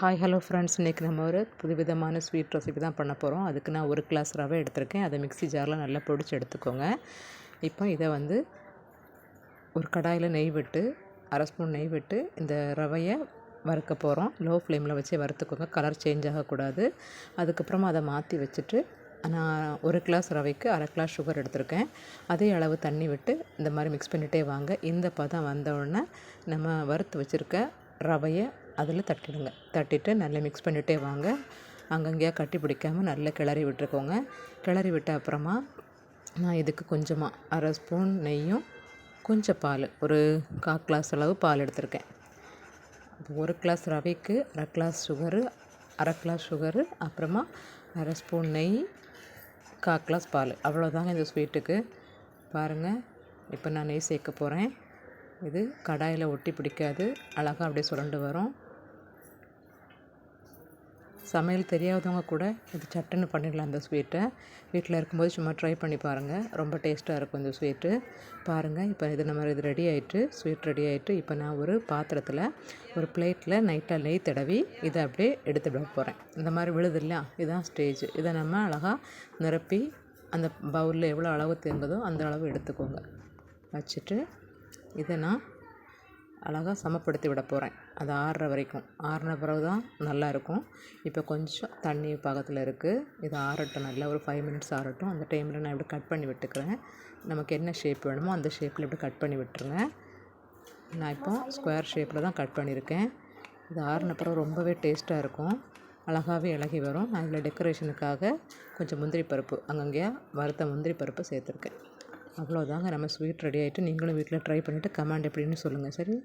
Hi hello friends இன்றைக்கி நம்ம ஒரு புதுவிதமான ஸ்வீட் ரெசிபி தான் பண்ண போகிறோம் அதுக்கு நான் ஒரு கிளாஸ் ரவை எடுத்திருக்கேன். அதை மிக்சி ஜாரில் நல்லா பொடிச்சு எடுத்துக்கோங்க. இப்போ இதை வந்து ஒரு கடாயில் நெய் விட்டு அரை ஸ்பூன் நெய் விட்டு இந்த ரவையை வறுக்க போகிறோம் லோ ஃப்ளேமில் வச்சு வறுத்துக்கோங்க. கலர் சேஞ்ச் ஆகக்கூடாது. அதுக்கப்புறமா அதை மாற்றி வச்சுட்டு நான் ஒரு கிளாஸ் ரவைக்கு அரை கிளாஸ் சுகர் எடுத்திருக்கேன். அதே அளவு தண்ணி விட்டு இந்த மாதிரி மிக்ஸ் பண்ணிகிட்டே வாங்க. இந்த பதம் வந்தவுடனே நம்ம வறுத்து வச்சுருக்க ரவையை அதில் தட்டிடுங்க. தட்டிட்டு நல்லா மிக்ஸ் பண்ணிகிட்டே வாங்க. அங்கங்கேயா கட்டி பிடிக்காமல் நல்லா கிளறி விட்டுருக்கோங்க. கிளறி விட்ட அப்புறமா நான் இதுக்கு கொஞ்சமாக அரை ஸ்பூன் நெய்யும் கொஞ்சம் பால் ஒரு கால் கிளாஸ் அளவு பால் எடுத்திருக்கேன். ஒரு கிளாஸ் ரவைக்கு அரை கிளாஸ் சுகரு அரை கிளாஸ் சுகரு அப்புறமா அரை ஸ்பூன் நெய் கால் கிளாஸ் பால். அவ்வளோதாங்க இந்த ஸ்வீட்டுக்கு பாருங்கள் இப்போ நான் நெய் சேர்க்க போகிறேன் இது கடாயில் ஒட்டி பிடிக்காது. அழகாக அப்படியே சுரண்டு வரும். சமையல் தெரியாதவங்க கூட இது சட்டுன்னு பண்ணிடலாம் அந்த ஸ்வீட்டை. வீட்டில் இருக்கும்போது சும்மா ட்ரை பண்ணி பாருங்கள் ரொம்ப டேஸ்ட்டாக இருக்கும் இந்த ஸ்வீட்டு. பாருங்கள் இப்போ இது நம்ம இது ரெடி ஆகிட்டு ஸ்வீட் ரெடி ஆகிட்டு இப்போ நான் ஒரு பாத்திரத்தில் ஒரு பிளேட்டில் நைட்டாக நெய் தடவி இதை அப்படியே எடுத்து விட போகிறேன் இந்த மாதிரி விழுது இல்லையா? இதுதான் ஸ்டேஜ் இதை நம்ம அழகாக நிரப்பி அந்த பவுலில் எவ்வளோ அளவு தேங்குதோ அந்த அளவு எடுத்துக்கோங்க. வச்சுட்டு இதை நான் அழகாக சமப்படுத்தி விட போகிறேன் அது ஆறுற வரைக்கும். ஆறின பிறகு தான் நல்லாயிருக்கும் இப்போ கொஞ்சம் தண்ணி பக்கத்தில் இருக்குது இது ஆறட்டும். நல்லா ஒரு ஃபைவ் மினிட்ஸ் ஆறட்டும். அந்த டைமில் நான் இப்படி கட் பண்ணி விட்டுக்கிறேன். நமக்கு என்ன ஷேப் வேணுமோ அந்த ஷேப்பில் இப்படி கட் பண்ணி விட்டுருங்க. நான் இப்போ ஸ்கொயர் ஷேப்பில் தான் கட் பண்ணியிருக்கேன். இது ஆறின பிறகு ரொம்பவே டேஸ்ட்டாக இருக்கும். அழகாகவே இலகி வரும். நான் இதில் டெக்கரேஷனுக்காக கொஞ்சம் முந்திரி பருப்பு அங்கங்கேயா வறுத்த முந்திரி பருப்பு சேர்த்துருக்கேன். அவ்வளோதாங்க. நம்ம ஸ்வீட் ரெடி ஆகிட்டு நீங்களும் வீட்டில் ட்ரை பண்ணிவிட்டு கமெண்ட் எப்படின்னு சொல்லுங்கள் சரி